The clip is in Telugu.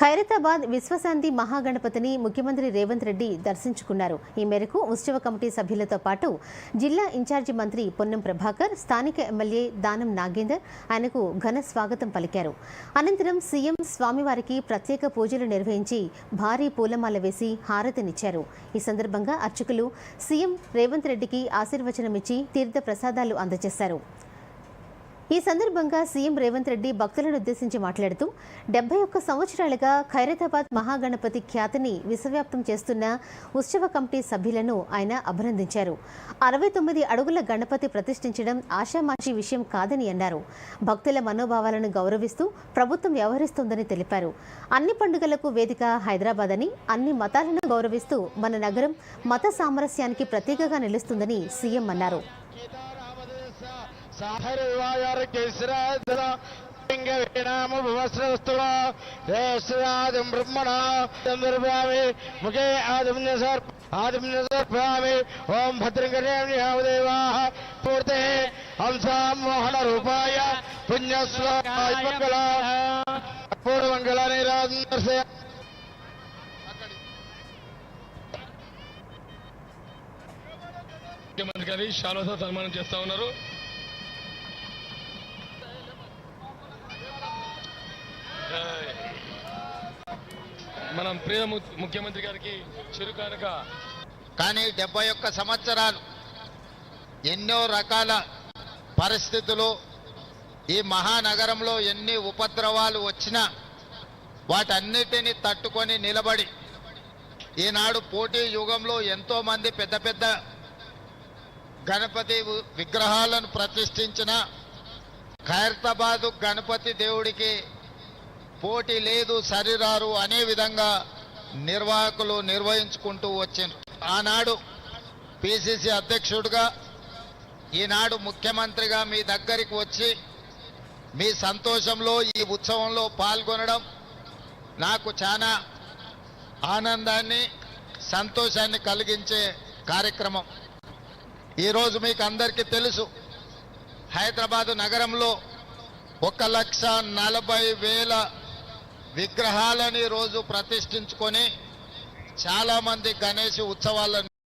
ఖైరతాబాద్ విశ్వశాంతి మహాగణపతిని ముఖ్యమంత్రి రేవంత్ రెడ్డి దర్శించుకున్నారు. ఈ మేరకు ఉత్సవ కమిటీ సభ్యులతో పాటు జిల్లా ఇన్ఛార్జి మంత్రి పొన్నం ప్రభాకర్ స్థానిక ఎమ్మెల్యే దానం నాగేందర్ ఆయనకు ఘన స్వాగతం పలికారు. అనంతరం సీఎం స్వామివారికి ప్రత్యేక పూజలు నిర్వహించి భారీ పూలమాల వేసి హారతినిచ్చారు. ఈ సందర్భంగా అర్చకులు సీఎం రేవంత్ రెడ్డికి ఆశీర్వచనమిచ్చి తీర్థ ప్రసాదాలు అందజేశారు. ఈ సందర్భంగా సీఎం రేవంత్ రెడ్డి భక్తులను ఉద్దేశించి మాట్లాడుతూ డెబ్బై ఒక్క సంవత్సరాలుగా ఖైరతాబాద్ మహాగణపతి ఖ్యాతిని విశ్వవ్యాప్తం చేస్తున్న ఉత్సవ కమిటీ సభ్యులను ఆయన అభినందించారు. అరవై తొమ్మిది అడుగుల గణపతి ప్రతిష్ఠించడం ఆషామాషీ విషయం కాదని అన్నారు. భక్తుల మనోభావాలను గౌరవిస్తూ ప్రభుత్వం వ్యవహరిస్తోందని తెలిపారు. అన్ని పండుగలకు వేదిక హైదరాబాద్ అని అన్ని మతాలను గౌరవిస్తూ మన నగరం మత సామరస్యానికి ప్రతీకగా నిలుస్తుందని సీఎం అన్నారు. సాహరవాయార్కేశ్వరాజం బ్రహ్మణ చంద్రభామి ముఖే ఓం భద్రంగరేవదేవా పూర్తే రూపాయ ముఖ్యమంత్రి గారి సన్మానం చేస్తా ఉన్నారు. మనం ప్రియ ము- ముఖ్యమంత్రి గారికి చిరుకానుక. కానీ డెబ్బై ఒక్క సంవత్సరాలు ఎన్నో రకాల పరిస్థితులు ఈ మహానగరంలో ఎన్ని ఉపద్రవాలు వచ్చినా వాటన్నిటిని తట్టుకొని నిలబడి ఈనాడు పోటీ యుగంలో ఎంతో మంది పెద్ద పెద్ద గణపతి విగ్రహాలను ప్రతిష్ఠించిన ఖైరతాబాదు గణపతి దేవుడికి పోటీ లేదు సరిరారు అనే విధంగా నిర్వాహకులు నిర్వహించుకుంటూ వచ్చారు. ఆనాడు పిసిసి అధ్యక్షుడిగా ఈనాడు ముఖ్యమంత్రిగా మీ దగ్గరికి వచ్చి మీ సంతోషంలో ఈ ఉత్సవంలో పాల్గొనడం నాకు చాలా ఆనందాన్ని సంతోషాన్ని కలిగించే కార్యక్రమం. ఈరోజు మీకు అందరికీ తెలుసు హైదరాబాదు నగరంలో ఒక లక్ష నలభై వేల విగ్రహాలని రోజు ప్రతిష్ఠించుకొని చాలామంది గణేష్ ఉత్సవాలను